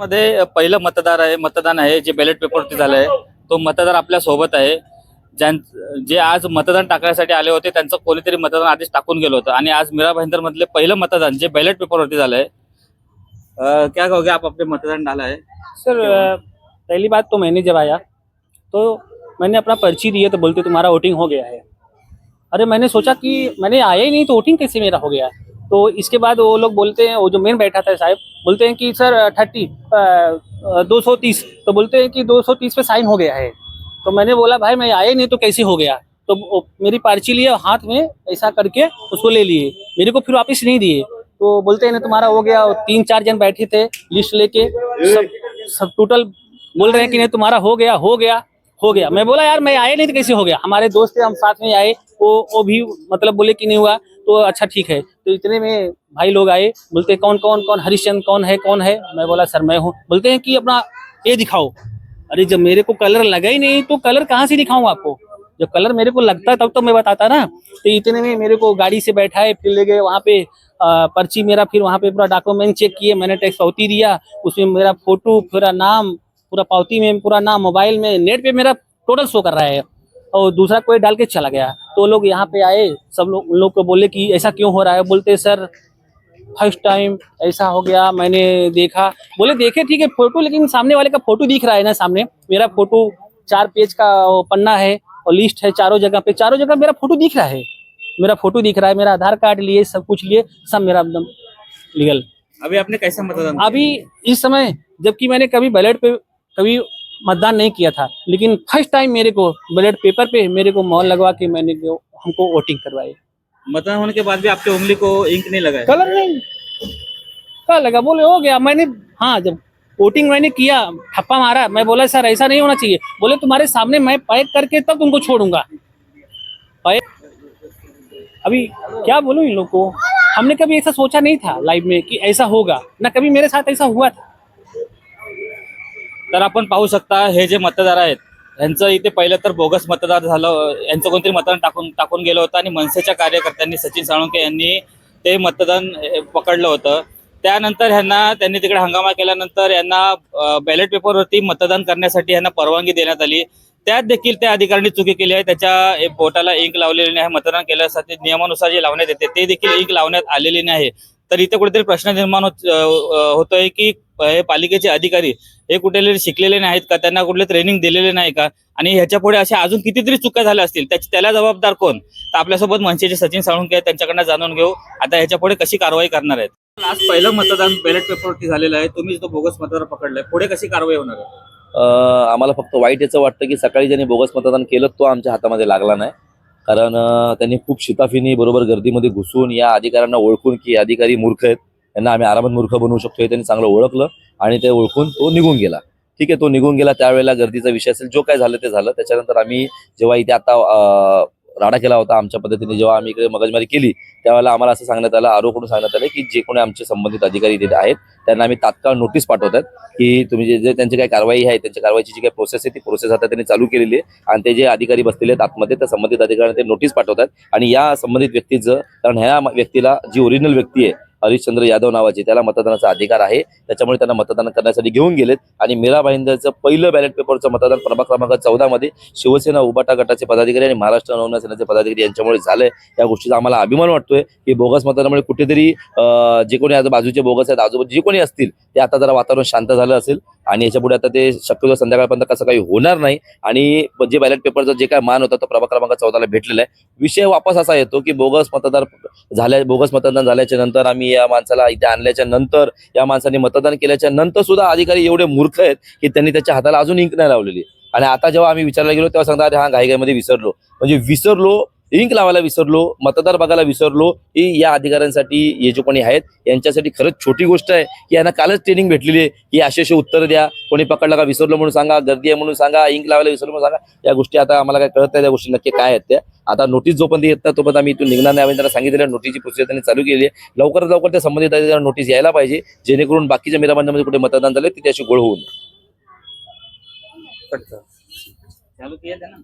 मध्ये पहिलं मतदार आहे मतदान आहे जे बॅलेट पेपरवरती झालं आहे तो मतदार आपल्यासोबत आहे. ज्यां जे आज मतदान टाकण्यासाठी आले होते त्यांचं कोणीतरी मतदान आधीच टाकून गेलं होतं. आणि आज मीरा भाईंदर मधले पहिलं मतदान जे बॅलेट पेपरवरती झालं आहे क्या कहोगे आप अपने मतदान डाला है? सर पहली बात तो मैंने जब आया तो मैंने अपना पर्ची दिया तो बोलते तुम्हारा वोटिंग हो गया है। अरे मैंने सोचा कि मैंने आया ही नहीं तो वोटिंग कैसे मेरा हो गया? तो इसके बाद वो लोग बोलते हैं, वो जो मेन बैठा था साहब, बोलते हैं कि, सर, थर्टी दो सौ तीस। तो बोलते हैं कि, दो सौ तीस पे साइन हो गया है। तो मैंने बोला, भाई, मैं आया नहीं तो कैसे हो गया? तो मेरी पर्ची लिए हाथ में ऐसा करके उसको ले लिए। मेरे को फिर वापस नहीं दिए। तो बोलते हैं तुम्हारा हो गया। तीन चार जन बैठे थे लिस्ट लेके। सब सब टोटल बोल रहे हैं कि, नहीं, तुम्हारा हो गया हो गया हो गया। मैं बोला, यार, मैं आया नहीं तो कैसे हो गया? हमारे दोस्त थे, हम साथ में आए। वो वो भी मतलब बोले कि नहीं हुआ। तो अच्छा ठीक है। तो इतने में भाई लोग आए बोलते कौन कौन कौन हरिश्चंद कौन है कौन है? मैं बोला सर मैं हूँ। बोलते हैं कि अपना ये दिखाओ। अरे जब मेरे को कलर लगा ही नहीं तो कलर कहाँ से दिखाऊँ आपको? जब कलर मेरे को लगता तब तो मैं बताता ना। तो इतने में मेरे को गाड़ी से बैठाए फिर ले गए वहाँ पे अ, पर्ची मेरा फिर वहाँ पे पूरा डॉक्यूमेंट चेक किए मैंने टैक्स पावती दिया उसमें मेरा फ़ोटो पूरा नाम पूरा पावती में पूरा नाम मोबाइल में नेट पे मेरा टोटल शो कर रहा है। और दूसरा कोई डाल के चला गया। तो लोग यहाँ पे आए सब लोग उन लोग को बोले कि ऐसा क्यों हो रहा है? बोलते सर फ़र्स्ट टाइम ऐसा हो गया मैंने देखा। बोले देखे ठीक है फ़ोटो लेकिन सामने वाले का फ़ोटो दिख रहा है ना सामने। मेरा फ़ोटो चार पेज का पन्ना है और लिस्ट है चारों जगह पे। चारों जगह मेरा फ़ोटो दिख रहा है। मेरा फ़ोटो दिख रहा है मेरा आधार कार्ड लिए सब कुछ लिए सब मेरा एकदम लीगल अभी आपने कैसा मतदान अभी इस समय जबकि मैंने कभी बैलेट पे कभी मतदान नहीं किया था। लेकिन फ़र्स्ट टाइम मेरे को बैलेट पेपर पे मेरे को मॉल लगवा के मैंने जो हमको वोटिंग करवाई। मतदान होने के बाद भी आपके उंगली को इंक नहीं लगा कलर नहीं। क्या लगा? बोले हो गया। मैंने हाँ जब वोटिंग मैंने किया ठप्पा मारा। मैं बोला सर ऐसा नहीं होना चाहिए। बोले तुम्हारे सामने मैं पैक करके तब तुमको छोड़ूँगा। पैक अभी क्या बोलूँ इन लोग को? हमने कभी ऐसा सोचा नहीं था लाइफ में कि ऐसा होगा। ना कभी मेरे साथ ऐसा हुआ था। तर आपण पाहू शकता हे जे मतदार आहेत यांचं इथे पहिलं तर बोगस मतदार झालं यांचं कोणतरी मतदान टाकून टाकून गेलं होतं आणि मनसेच्या कार्यकर्त्यांनी सचिन साळुंके यांनी ते मतदान पकडलं होतं. त्यानंतर ह्यांना त्यांनी तिकडे हंगामा केल्यानंतर यांना बॅलेट पेपरवरती मतदान करण्यासाठी यांना परवानगी देण्यात आली. त्यात देखील त्या अधिकाऱ्यांनी चुकी केली आहे. त्याच्या बोटाला इंक लावलेली नाही. मतदान केल्यासाठी नियमानुसार जे लावण्यात येते ते देखील इंक लावण्यात आलेली नाही. तर इथे कुठेतरी प्रश्न निर्माण होत होतोय की हे पालिकेचे अधिकारी हे कुठेतरी शिकलेले नाहीत का? त्यांना कुठले ट्रेनिंग दिलेले नाही का? आणि ह्याच्या पुढे अशा अजून कितीतरी चुका झाल्या असतील त्याची त्याला जबाबदार कोण? तर आपल्यासोबत मनसेचे सचिन साळुंके आहेत त्यांच्याकडनं जाणून घेऊ. आता ह्याच्या पुढे कशी कारवाई करणार आहेत? आज पहिलं मतदान बॅलेट पेपरवरती झालेलं आहे. तुम्ही तो बोगस मतदार पकडलाय. पुढे कशी कारवाई होणार आहे? आम्हाला फक्त वाईट याचं वाटतं की सकाळी ज्यांनी बोगस मतदान केलं तो आमच्या हातामध्ये लागला नाही. कारण त्यांनी खूप शिताफीनी बरोबर गर्दीमध्ये घुसून या अधिकाऱ्यांना ओळखून की अधिकारी मूर्ख आहेत. त्यांना आम्ही आरामात मूर्ख बनवू शकतो हे त्यांनी चांगलं ओळखलं आणि ते ओळखून तो निघून गेला. ठीक आहे तो निघून गेला त्यावेळेला गर्दीचा विषय असेल जो काय झालं ते झालं. त्याच्यानंतर आम्ही जेव्हा इथे आता राडा केला होता आमच्या पद्धतीने जेव्हा आम्ही इकडे मगजमारी केली त्यावेळेला आम्हाला असं सांगण्यात आलं आरोपकडून सांगण्यात आलं की जे कोणी आमचे संबंधित अधिकारी तिथे आहेत त्यांना आम्ही तात्काळ नोटीस पाठवतात की तुम्ही जे जे त्यांची काही कारवाई आहे त्यांच्या कारवाईची जी काही प्रोसेस आहे ती प्रोसेस आता त्यांनी चालू केलेली आहे. आणि ते जे अधिकारी बसलेले आहेत आतमध्ये त्या संबंधित अधिकाऱ्यांना ते नोटीस पाठवतात. आणि या संबंधित व्यक्तीचं कारण ह्या व्यक्तीला जी ओरिजिनल व्यक्ती आहे हरिश्चंद्र यादव नावाची त्याला मतदानाचा अधिकार आहे. त्याच्यामुळे त्यांना मतदान करण्यासाठी घेऊन गेलेत. आणि मीरा भाईंदरचं पहिलं बॅलेट पेपरचं मतदान प्रभाग क्रमांक चौदामध्ये शिवसेना उबाटा गटाचे पदाधिकारी आणि महाराष्ट्र नवना सेनेचे पदाधिकारी यांच्यामुळे झालंय. या गोष्टीचा आम्हाला अभिमान वाटतोय की बोगस मतदानामुळे कुठेतरी जे कोणी आज बाजूचे बोगस आहेत आजूबाजू जे कोणी असतील ते आता जरा वातावरण शांत झालं असेल. आणि याच्यापुढे आता ते शक्यतो संध्याकाळपर्यंत कसं काही होणार नाही. आणि जे बॅलेट पेपरचा जे काय मान होता तो प्रभाग क्रमांक चौदाला भेटलेला आहे. विषय वापस असा येतो की बोगस मतदार झाल्या बोगस मतदान झाल्याच्यानंतर आम्ही या माणसाला इथे आणल्याच्या नंतर या माणसाने मतदान केल्याच्यानंतर सुद्धा अधिकारी एवढे मूर्ख आहेत की त्यांनी त्याच्या हाताला अजून इंक नाही लावलेली. आणि आता जेव्हा आम्ही विचारला गेलो तेव्हा सांगतात हा घाईघाईमध्ये विसरलो. म्हणजे विसरलो इंक लावायला विसरलो मतदार बघायला विसरलो ही या अधिकाऱ्यांसाठी हे जे कोणी आहेत यांच्यासाठी खरंच छोटी गोष्ट आहे. की यांना कालच ट्रेनिंग भेटलेली आहे. की असे असे उत्तर द्या. कोणी पकडलं का विसरलो म्हणून सांगा गर्दी आहे म्हणून सांगा इंक लावायला विसरलो म्हणून सांगा. या गोष्टी आता आम्हाला काय कळत नाही त्या गोष्टी नक्की काय आहेत त्या. आता नोटीस जोपर्यंत येत नाही तोपर्यंत आम्ही इथून निघणार नाही. आम्ही त्यांना सांगितलेलं नोटीसची प्रोसेस त्यांनी चालू केली आहे. लवकरात लवकर त्या संबंधित अधिकाऱ्यांना नोटीस यायला पाहिजे. जेणेकरून बाकीच्या मिराबांमध्ये कुठे मतदान झालं तिथे अशी गोळ होऊ नये चालू किया था ना